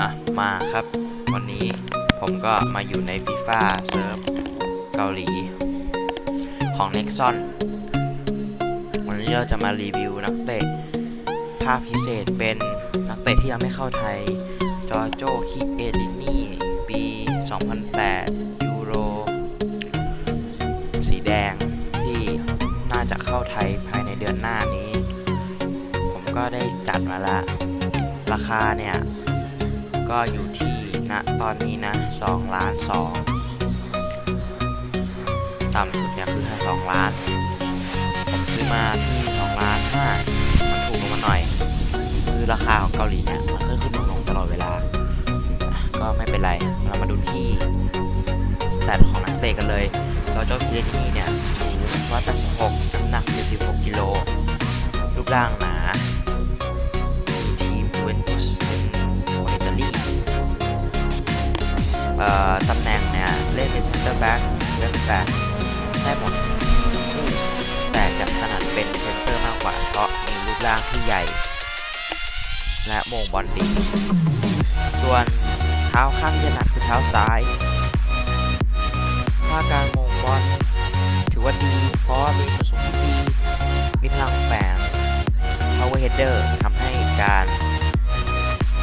อะมาครับ วันนี้ผมก็มาอยู่ในฟีฟ่าเซิร์ฟเกาหลี ของ Nexon วันนี้เราจะมารีวิวนักเตะภาคพิเศษเป็นนักเตะที่ยังไม่เข้าไทย จอโจคิเอลินี่ ปี 2008 ยูโร สีแดงที่น่าจะเข้าไทยภายในเดือนหน้านี้ ผมก็ได้จัดมาละ ราคาเนี่ย ก็อยู่ที่ณตอนนี้นะ2ล้าน2ต่ำสุดเนี่ยคือ2ล้าน ผมซื้อมาที่2ล้าน5มันถูกลงมาหน่อย คือราคาของเกาหลีเนี่ยมันขึ้นขึ้นลงลงตลอดเวลา ก็ไม่เป็นไร เรามาดูที่สแตทของนักเตะกันเลยจอโจคิเรนีเนี่ยสูง186น้ำหนัก76กิโลรูปร่างหนา ซนเร์แบ็กเลฟแบ็กได้หมดแต่จะถนัดเป็นเซนเตอร์มากกว่า เพราะมีรูปร่างที่ใหญ่ และโมงบอลดี ส่วนเท้าข้างที่ถนัดคือเท้าซ้ายถ้าการโมงบอลถือว่าดี เพราะมีส่วนสูงที่ดีมีพลังแฝง power header ทำให้การ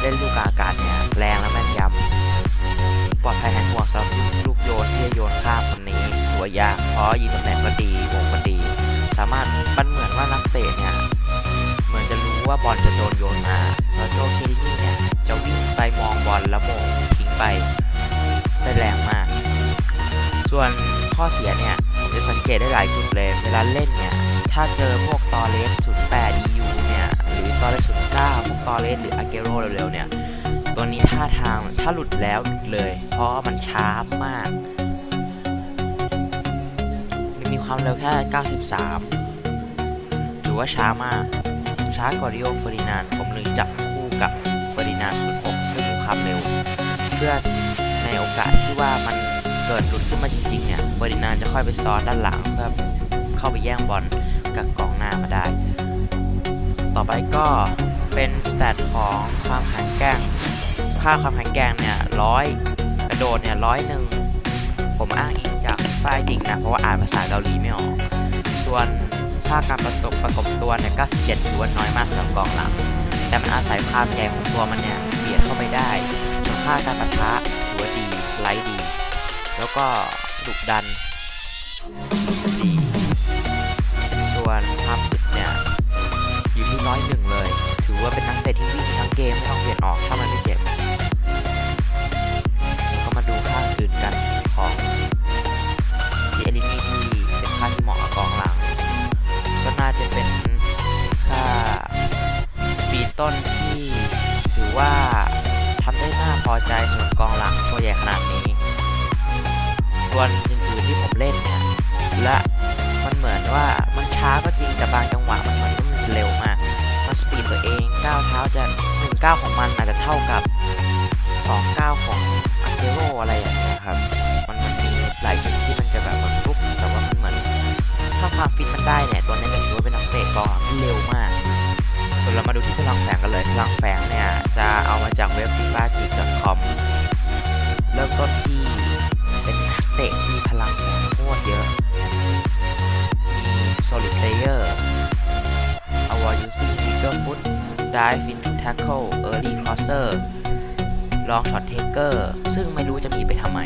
เล่นลูกอากาศเนี่ยแรงและแม่นยำปลอดภัยหายห่วงสำหรับ นที่จะโยนข้ามคนนี้ถือว่ายากเพราะยิงตำแหน่งก็ดีวงก็ดี สามารถมันเหมือนว่านักเตะเนี่ยเหมือนจะรู้ว่าบอลจะโดนโยนมาแล้วโจเคลินี่เนี่ยจะวิ่งไปมองบอลแล้วโมงทิ้งไปได้แรงมาก ส่วนข้อเสียเนี่ยผมจะสังเกตได้หลายจุดเลยเวลาเล่นเนี่ยถ้าเจอพวกตอเลส08 EU เนี่ยหรือตอเลส09พวกตอเลสหรืออาเกโรเร็วๆเนี่ย ตัวนี้ท่าทางถ้าหลุดแล้วหลุดเลย เพราะมันช้ามาก มันมีความเร็วแค่ 93 ถือว่าช้ามาก ช้ากว่าริโอเฟอร์ดินานผมเลยจับคู่กับเฟอร์ดินานด์06ซึ่งมีความเร็ว เพื่อในโอกาสที่ว่ามันเกิดหลุดขึ้นมาจริงๆเนี่ยเฟอร์ดินานจะค่อยไปซ้อนด้านหลังเพื่อเข้าไปแย่งบอลกับกองหน้ามาได้ ต่อไปก็เป็นสแตทของความแข็งแกร่ง ค่าความแข็งแกร่งเนี่ยร้อยกระโดดเนี่ยร้อยหนึ่งผมอ้างอิงจากไฟล์ดิ่งนะเพราะว่าอ่านภาษาเกาหลีไม่ออก ส่วนค่าการประกบประกบตัวเนี่ย97ถือว่าน้อยมากสำหรับกองหลังแต่มันอาศัยความใหญ่ของตัวมันเนี่ยเบียดเข้าไปได้ส่วนค่าการปะทะถือว่าดีไลด์ดี แล้วก็ดุดันดีส่วนความอึดเนี่ยอยู่ที่ร้อยหนึ่งเลย ถือว่าเป็นนักเตะที่วิ่งทั้งเกมไม่ต้องเปลี่ยนออก ต้นที่ถือว่าทำได้น่าพอใจสำหรับกองหลังตัวใหญ่ขนาดนี้ ส่วนอื่นๆที่ผมเล่นเนี่ยและมันเหมือนว่ามันช้าก็จริงแต่บางจังหวะมันเหมือนว่ามันเร็วมากมันสปีดตัวเองก้าวเท้าจะหนึ่งก้าวของมันอาจจะเท่ากับสองก้าวของอัเกโรอะไรอย่างเงี้ยครับมันมันมีหลายจุดที่มันจะแบบมันฟลุกแต่ว่ามันเหมือนถ้าความฟิตมันได้เนี่ยตัวนี้จะถือว่าเป็นนักเตะกองหลังที่เร็วมาก เรามาดูที่พลังแฝงกันเลย พลังแฝงเนี่ยจะเอามาจากเว็บ FIFA g c o m เริ่มต้นที่เป็นนักเตะที่พลังแฝงโคตรเยอะมี solid player avoid using bigger foot dive into tackle early crosser long shot taker ซึ่งไม่รู้จะมีไปทำไม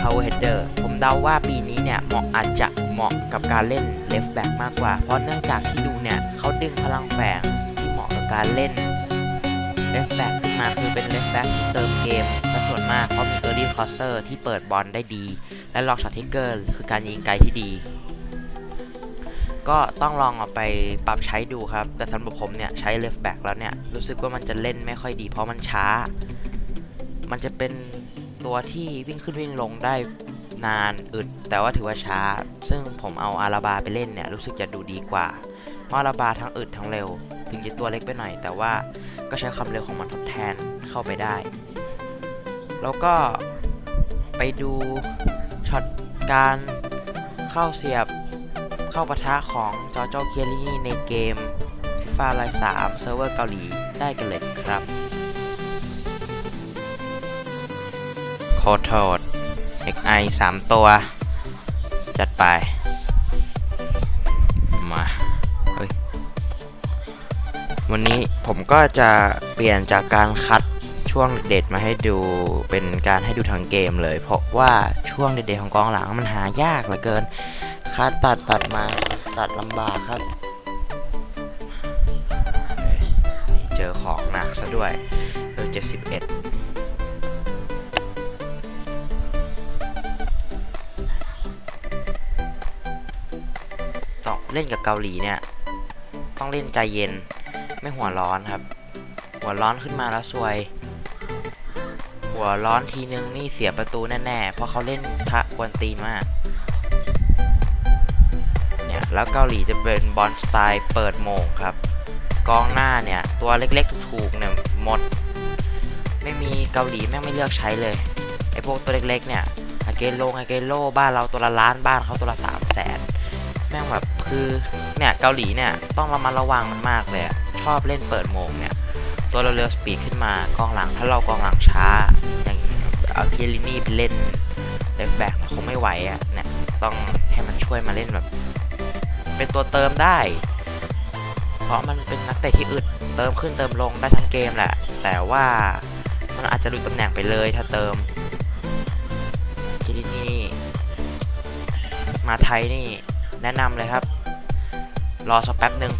power header ผมเดาว่าปีนี้ เนี่ยเหมาะอาจจะเหมาะกับการเล่น left back มากกว่า เพราะเนื่องจากที่ดูเนี่ยเขาดึงพลังแฝงที่เหมาะกับการเล่น left back ขึ้นมาคือเป็น left back ที่เติมเกมซะส่วนมากเพราะมี early crosser ที่เปิดบอลได้ดี และ long shot taker คือการยิงไกลที่ดี ก็ต้องลองเอาไปปรับใช้ดูครับ แต่สำหรับผมเนี่ยใช้ left back แล้วเนี่ยรู้สึกว่ามันจะเล่นไม่ค่อยดีเพราะมันช้า มันจะเป็นตัวที่วิ่งขึ้นวิ่งลงได้ นานอึด แต่ว่าถือว่าช้า ซึ่งผมเอาอาราบาไปเล่นเนี่ยรู้สึกจะดูดีกว่า เพราะอาราบาทั้งอึดทั้งเร็ว ถึงจะตัวเล็กไปหน่อย แต่ว่าก็ใช้ความเร็วของมันทดแทนเข้าไปได้ แล้วก็ไปดูช็อตการเข้าเสียบเข้าปะทะของจอร์โจเคียรี่ในเกม FIFA 103เซิร์ฟเวอร์เกาหลีได้กันเลยครับขอโทษ XI 3 ตัว จัดไป มาเฮ้ยวันนี้ผมก็จะเปลี่ยนจากการคัดช่วงเด็ดมาให้ดูเป็นการให้ดูทั้งเกมเลย เพราะว่าช่วงเด็ดๆของกองหลังมันหายากเหลือเกินคัดตัดตัดมาตัดลำบากครับเจอของหนักซะด้วยเออ71ต้อง เล่นกับเกาหลีเนี่ย ต้องเล่นใจเย็นไม่หัวร้อนครับ หัวร้อนขึ้นมาแล้วซวย หัวร้อนทีนึงนี่เสียประตูแน่ๆเพราะเขาเล่นทะกวนตีนมากเนี่ยแล้วเกาหลีจะเป็นบอลสไตล์เปิดโมงครับ กองหน้าเนี่ย ตัวเล็กๆถูกๆเนี่ยหมด ไม่มีเกาหลีแม่งไม่เลือกใช้เลยไอพวกตัวเล็กๆเนี่ยอาเกโลอาเกโลบ้านเราตัวละล้านบ้านเขาตัวละสามแสนแม่งแบบ คือเนี่ยเกาหลีเนี่ยต้องระมัดระวังมันมากเลยชอบเล่นเปิดโมงเนี่ย ตัวเร็วสปีดขึ้นมากองหลังถ้าเรากองหลังช้า อย่างเอาเคียรินี่ไปเล่นเลฟแบ็กคงไม่ไหวอะเนี่ยต้องให้มันช่วยมาเล่นแบบ เป็นตัวเติมได้ เพราะมันเป็นนักเตะที่อึดเติมขึ้นเติมลงได้ทั้งเกมแหละ แต่ว่ามันอาจจะหลุดตำแหน่งไปเลยถ้าเติมเคียรินี่มาไทยนี่แนะนำเลยครับ รอสักแป๊บหนึ่ง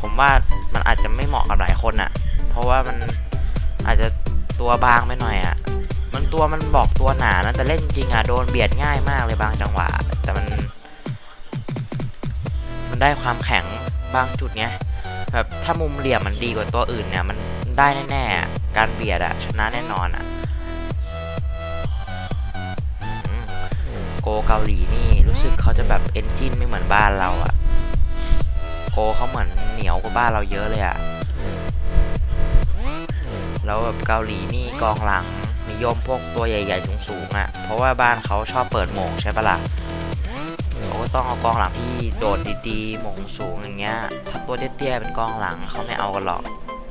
ผมว่ามันอาจจะไม่เหมาะกับหลายคนอะ่ะ เพราะว่ามันอาจจะตัวบางไปหน่อยอะ่ะ มันตัวมันบอกตัวหนานะแต่เล่นจริงอะ่ะโดนเบียดง่ายมากเลยบางจังหวะ แต่มัน มันได้ความแข็งบางจุดไงแบบถ้ามุมเหลี่ยมมันดีกว่าตัวอื่นเนี่ย มันได้แน่ๆการเบียดอะชนะแน่นอนอะอืมโกเกาหลีนี่รู้สึกเขาจะแบบเอนจินไม่เหมือนบ้านเราอะ โกเขาเหมือนเหนียวกว่าบ้านเราเยอะเลยอะแล้วแบบเกาหลีนี่กองหลังนิยมพวกตัวใหญ่ๆสูงๆอะเพราะว่าบ้านเขาชอบเปิดโหมงใช่ปะล่ะเขาก็ต้องเอากองหลังที่โดดดีๆโหมงสูงอย่างเงี้ย ถ้าตัวเตี้ยๆเป็นกองหลังเขาไม่เอากันหรอก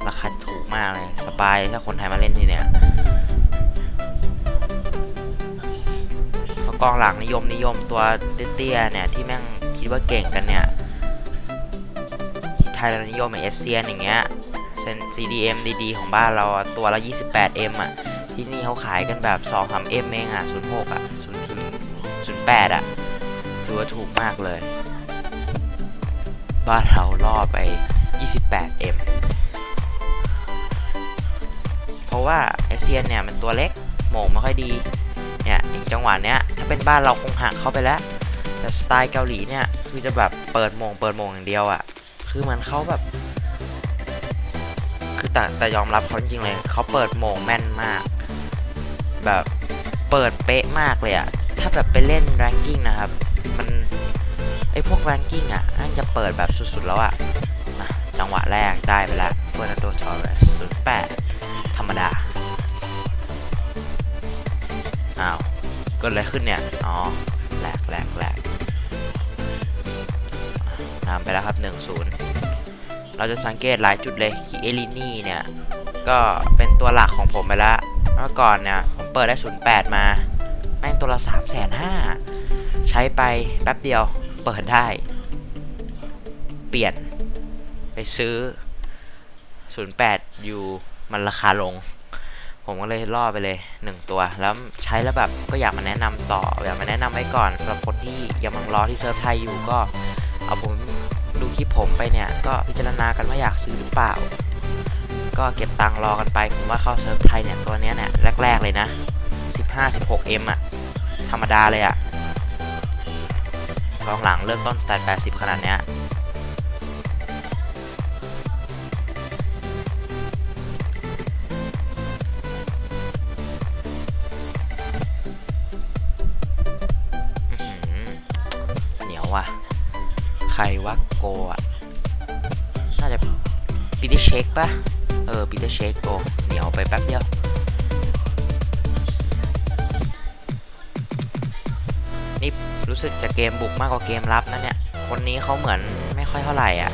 ราคาถูกมากเลย สบายถ้าคนไทยมาเล่นที่เนี่ยเขากองหลังนิยมนิยมตัวเตี้ยๆเนี่ยที่แม่งคิดว่าเก่งกันเนี่ยที่ ไทยเรานิยมอย่างเอเซียนอย่างเงี้ยเซน CDM ดีๆของบ้านเราตัวละ 28M อะ ที่นี่เขาขายกันแบบ 2 3 M เองอะ 06 อะ00 08 อะ ถือว่าถูกมากเลย บ้านเราล่อไป 28M เพราะว่าเอเซียนเนี่ยมันตัวเล็กโหม่งไม่ค่อยดี เนี่ยอย่างจังหวะเนี้ยถ้าเป็นบ้านเราคงหักเข้าไปแล้ว แต่สไตล์เกาหลีเนี่ย คือจะแบบเปิดโมงเปิดโมงอย่างเดียวอะ่ะ คือมันเขาแบบ คือแต่แต่ยอมรับเขาจริงเลยเขาเปิดโมงแม่นมาก แบบเปิดเป๊ะมากเลยอะถ้าแบบไปเล่นแรงกิ้งนะครับ มันไอพวกแรงกิ้งอะน่าจะเปิดแบบสุดๆแล้วอะ่ะจังหวะแรกได้ไปแล้วเฟอร์นันโดทอร์เรสศูนย์แปดธรรมดา อ้าวเกิดอะไรขึ้นเนี่ย อ๋อแหลกแหลกแหลก นำไปแล้วครับ 1-0 เราจะสังเกตหลายจุดเลยคีเอลินี่เนี่ย ก็เป็นตัวหลักของผมไปแล้วเมื่อก่อนเนี่ย ผมเปิดได้ 08 มา แม่งตัวละ 3 5 0 0 0ใช้ไปแป๊บเดียวเปิดได้ เปลี่ยนไปซื้อ 08 อยู่มันราคาลงผมก็เลยล่อไปเลย 1 ตัว แล้วใช้แล้วแบบก็อยากมาแนะนำต่ออยากมาแนะนำไว้ก่อนสำหรับคนที่ยังมังรอที่เซิร์ฟไทยอยู่ก็เอาผม คลิปผมไปเนี่ย ก็พิจารณากันว่าอยากซื้อหรือเปล่า ก็เก็บตังค์รอกันไป ผมว่าเข้าเซิร์ฟไทยเนี่ย ตัวเนี้ยเนี่ยแรก ๆ เลยนะ 15-16M อะธรรมดาเลยอะกองหลังเริ่มต้นสไตล์80 ขนาดเนี้ย โกอะ น่าจะปีเตอร์เชคปะเออปีเตอร์เชคโกเหนียวไปแป๊บเดียวนี่รู้สึกจะเกมบุกมากกว่าเกมรับนะเนี่ย คนนี้เขาเหมือนไม่ค่อยเท่าไหร่อะ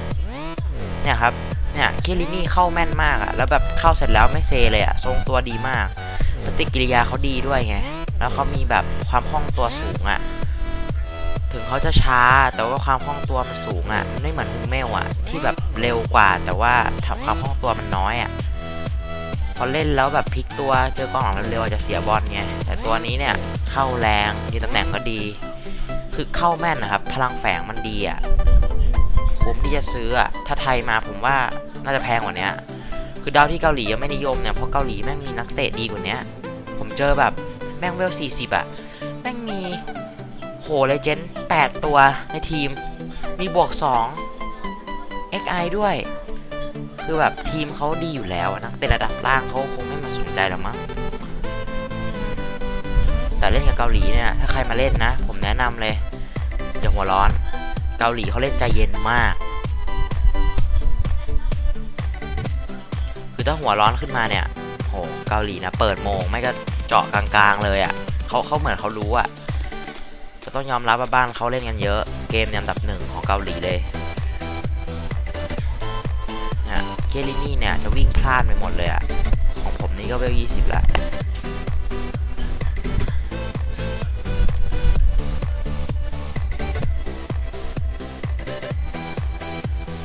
เนี่ยครับ เนี่ยคิรินี่เข้าแม่นมากอะ แล้วแบบเข้าเสร็จแล้วไม่เซเลยอะ ทรงตัวดีมาก ปฏิกิริยาเขาดีด้วยไง แล้วเขามีแบบความคล่องตัวสูงอะ ถึงเขาจะช้าแต่ว่าความคล่องตัวมันสูงอะ่ะมันไม่เหมือนฮูเมลอะ่ะ ที่แบบเร็วกว่า แต่ว่าทำความคล่องตัวมันน้อยอะ่ะพอเล่นแล้วแบบพลิกตัวเจอกองหลังเร็วๆจะเสียบอลไงแต่ตัวนี้เนี่ยเข้าแรงยืนตำแหน่งก็ดี คือเข้าแม่นนะครับ พลังแฝงมันดีอะ่ะคุ้มที่จะซื้ออะ่ะถ้าไทยมาผมว่าน่าจะแพงกว่านี้คือดาวที่เกาหลียังไม่นิยมเนี่ยเพราะเกาหลีแม่งมีนักเตะดีกว่านี้ผมเจอแบบแม่งเวล40อะแม่งมี โหเลเจนด์8ตัวในทีม มีบวก 2 XI ด้วย คือแบบทีมเขาดีอยู่แล้วอะนักเตะระดับล่างเขาคงไม่มาสนใจหรอกมั้งแต่เล่นกับเกาหลีเนี่ย ถ้าใครมาเล่นนะ ผมแนะนำเลยอย่าหัวร้อน เกาหลีเขาเล่นใจเย็นมาก คือถ้าหัวร้อนขึ้นมาเนี่ยโหเกาหลีนะเปิดโมงไม่ก็เจาะกลางๆเลยอะ่ะเขาเขาเหมือนเขารู้อะ่ะ ต้องยอมรับว่าบ้านเขาเล่นกันเยอะ เกมเนี่ยอันดับหนึ่งของเกาหลีเลยนี่ยเคลินี่เนี่ยจะวิ่งพลาดไปหมดเลยอะของผมนี่ก็เวลยี่สิบละ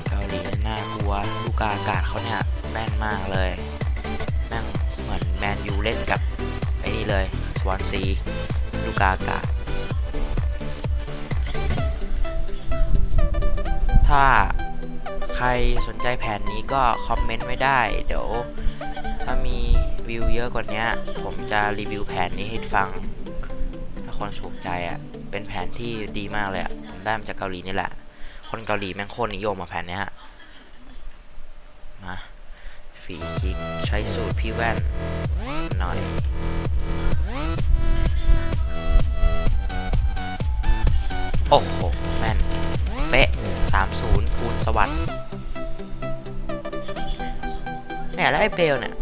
เกาหลีเนี่ยน่ากลัวลูกกาอากาศเขาเนี่ยแม่นมากเลยแม่งเหมือนแมนยูเล่นกับไอ้นี่เลยสวอนซีลูกกาอากาศ ถ้าใครสนใจแผนนี้ก็คอมเมนต์ไว้ได้ เดี๋ยว ถ้ามีวิวเยอะกว่านี้ผมจะรีวิวแผนนี้ให้ฟัง ถ้าคนถูกใจอะ่ะ เป็นแผนที่ดีมากเลยอะ่ะ ผมได้มาจากเกาหลีนี่แหละ คนเกาหลีแม่งโคตรนิยมมาแผนเนี้ยมาฟรีคิกใช้สูตรพี่แว่นหน่อยโอ้โห 30คูณสวัสดิ์เนี่ยแล้วไอ้เบลเนี่ย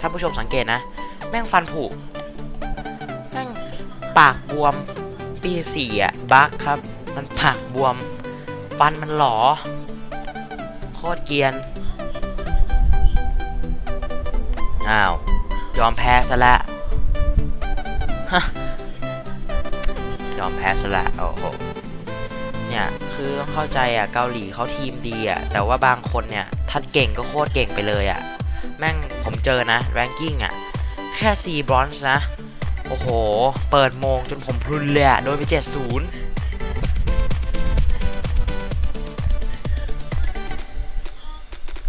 ถ้าผู้ชมสังเกตนะ แม่งฟันผุแม่งปากบวมปีสี่อะบักครับ มันปากบวม ฟันมันหลอโคตรเกียนอ้าวยอมแพ้ซะละฮะยอมแพ้ซะละโอ้โห คือต้องเข้าใจอะเกาหลีเขาทีมดีอะแต่ว่าบางคนเนี่ยถ้าเก่งก็โคตรเก่งไปเลยอะแม่งผมเจอนะแรงกิ้งอะแค่ 4 บรอนซ์นะ โอ้โห เปิดโมงจนผมพรุนเลยอะโดนไป 7-0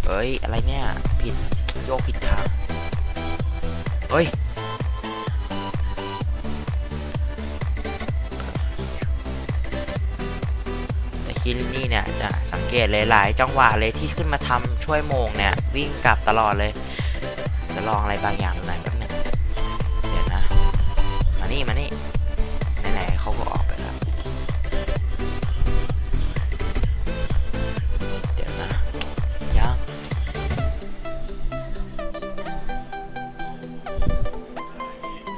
เฮ้ย อะไรเนี่ย ผิด โยกผิดทางเฮ้ย คิรินี่เนี่ยจะสังเกตเลยหลายจังหวะเลยที่ขึ้นมาทำช่วยโมงเนี่ย วิ่งกลับตลอดเลย จะลองอะไรบางอย่างหน่อยแป๊บนึงเดี๋ยวนะ มานี่มานี่ไหนๆเขาก็ออกไปแล้วเดี๋ยวนะยัง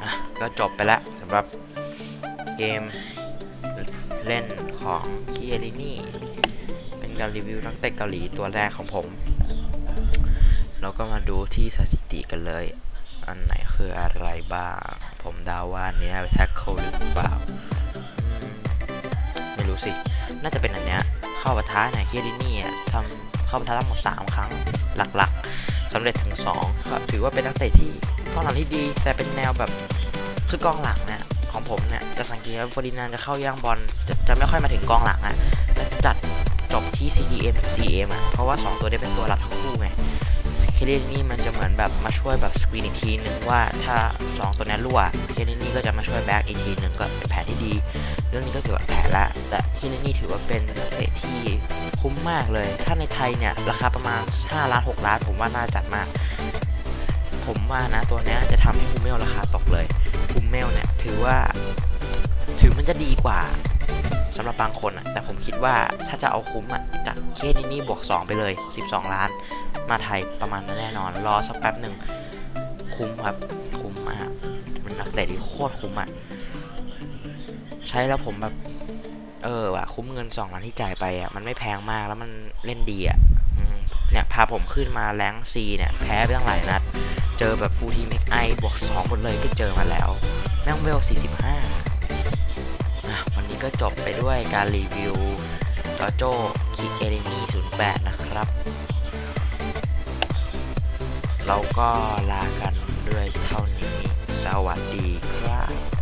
อะก็จบไปแล้วสำหรับเกมเล่น ของคีเอรินี่ เป็นการรีวิวนักเตะเกาหลีตัวแรกของผม เราก็มาดูที่สถิติกันเลย อันไหนคืออะไรบ้าง ผมเดาว่าอันเนี้ยแท็กเกิลหรือเปล่า ไม่รู้สิ น่าจะเป็นอันเนี้ย เข้าปะทะเนี่ยคีเอรินี่ทำเข้าปะทะทั้งหมด3ครั้งหลักๆสำเร็จถึง2ก็ถือว่าเป็นนักเตะที่กองหลังที่ดี แต่เป็นแนวแบบคือกองหลังเนี่ย ของผมเนี่ยจะสังเกตว่าฟอร์ดินานจะเข้าย่างบอลจะจะไม่ค่อยมาถึงกองหลังอะจะจัดจบที่ CDM CM อะเพราะว่า 2 ตัวนี้เป็นตัวรับทั้งคู่ไงเคเลนนี่มันจะเหมือนแบบมาช่วยแบบสกรีนอีกทีหนึ่งว่าถ้า 2 ตัวนี้รั่วเคเลนนี่ก็จะมาช่วยแบ็กอีกทีหนึ่งก็เป็นแผนที่ดี เรื่องนี้ก็ถือว่าแผนละ แต่เคเลนนี่ถือว่าเป็นเตะที่คุ้มมากเลย ถ้าในไทยเนี่ยราคาประมาณ 5 ล้าน 6 ล้าน ผมว่าน่าจัดมาก ผมว่านะตัวนี้จะทำให้ฮูเมลราคาตกเลย ฮูเมลเนี่ย ถือว่า ถือมันจะดีกว่าสำหรับบางคนอะแต่ผมคิดว่าถ้าจะเอาคุ้มอะจัดเคสนี่บวก 2 ไปเลย 12 ล้าน มาไทยประมาณนั้นแน่นอน รอสักแป๊บหนึ่งคุ้มครับ คุ้มมากเป็นนักเตะที่โคตรคุ้มอะใช้แล้วผมแบบ เออว่ะคุ้มเงิน2ล้านที่จ่ายไปอะมันไม่แพงมากแล้วมันเล่นดีอะเนี่ยพาผมขึ้นมาแรงซีเนี่ย แพ้ไปตั้งหลายนัด เจอแบบฟูทีมไอบวก2หมดเลยก็เจอมาแล้ว แม่งเวล 45 วันนี้ก็จบไปด้วยการรีวิวจอโจคิเอรินี08 นะครับ เราก็ลากันด้วยเท่านี้ สวัสดีครับ